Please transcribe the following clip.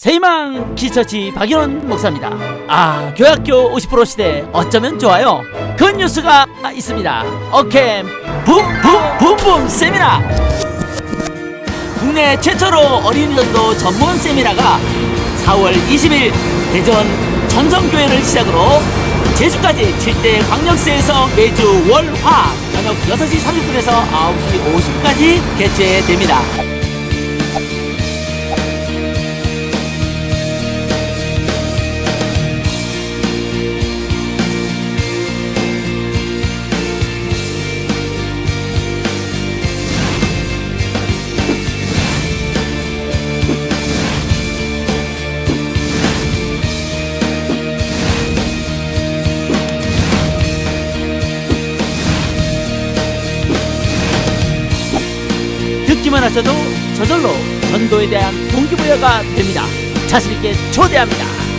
세이망 기처치 박인원 목사입니다. 아, 교학교 50% 시대 어쩌면 좋아요. 그 뉴스가 있습니다. 어캠 붐붐 붐붐 세미나. 국내 최초로 어린이 전도 전문 세미나가 4월 20일 대전 전성교회를 시작으로 제주까지 7대 광역시에서 매주 월화 저녁 6시 30분에서 9시 50분까지 개최됩니다. 듣기만 하셔도 저절로 전도에 대한 동기부여가 됩니다. 자신있게 초대합니다.